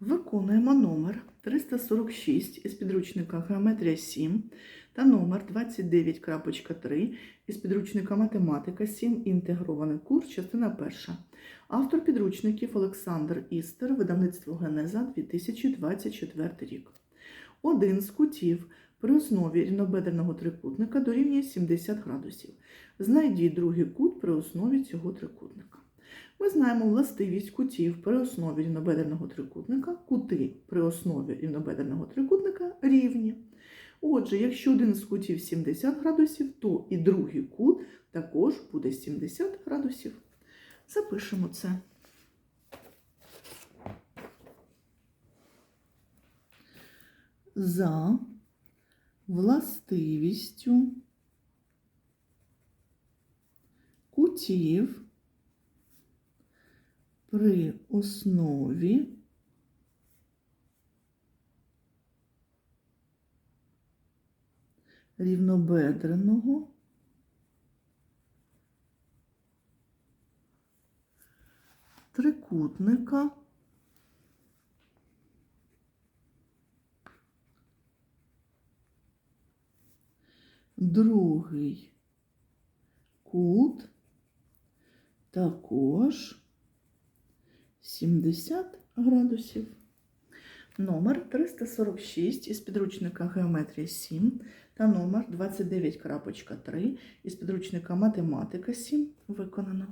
Виконуємо номер 346 із підручника Геометрія 7 та номер 29.3 із підручника Математика 7. Інтегрований курс, частина перша. Автор підручників Олександр Істер, видавництво Генеза 2024 рік. Один з кутів при основі рівнобедреного трикутника дорівнює 70 градусів. Знайдіть другий кут при основі цього трикутника. Ми знаємо властивість кутів при основі рівнобедреного трикутника. Кути при основі рівнобедреного трикутника рівні. Отже, якщо один з кутів 70 градусів, то і другий кут також буде 70 градусів. Запишемо це. За властивістю кутів при основі рівнобедреного трикутника другий кут також 70 градусів. Номер 346 із підручника Геометрія 7 та номер 29.3 із підручника Математика 7 виконано.